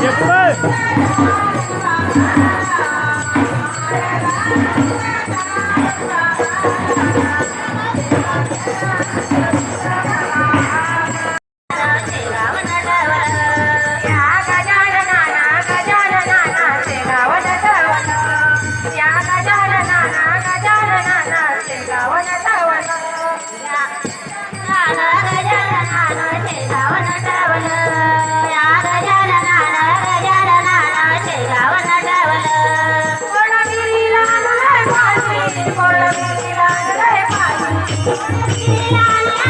你们。पुढे.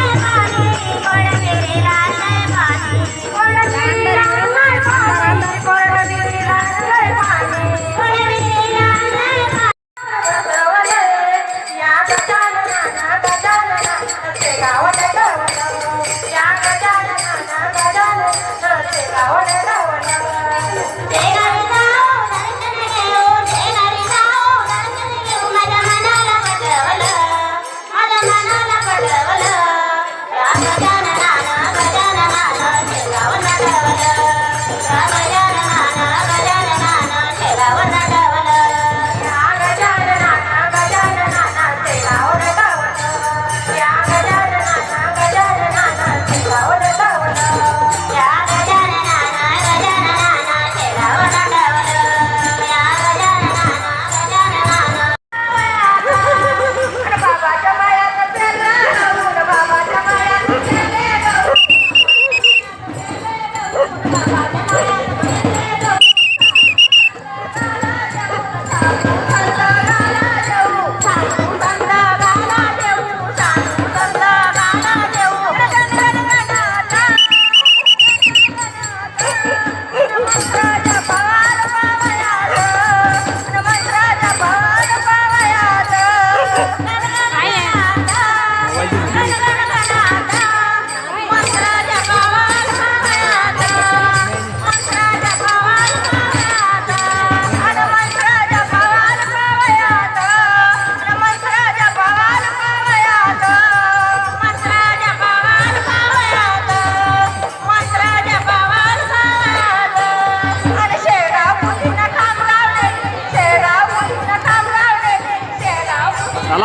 Okay.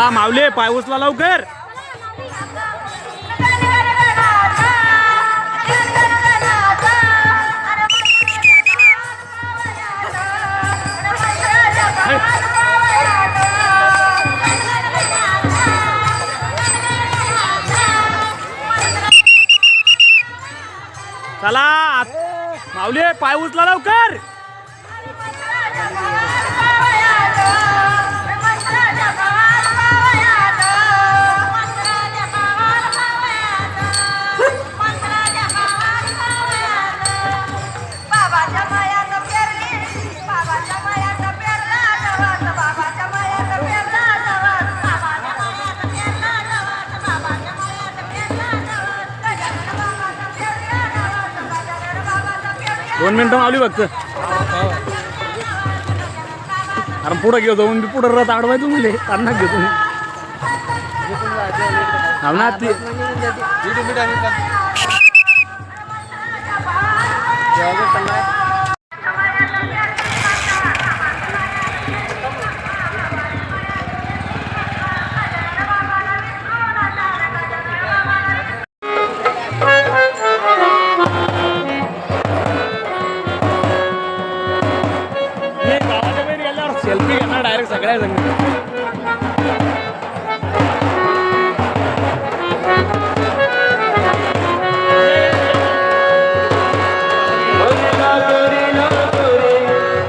हा मावले पाय उचला लवकर. चला माऊले पाय उचला लवकर. दोन मिनिटं मावली फक्त अरे पुढं घेऊ जाऊन मी पुढं रथ अडवायचो मुले त्यांना घेतो मी हा ना ती मी सेल्फी घेणार डायरेक्ट सगळ्या जण.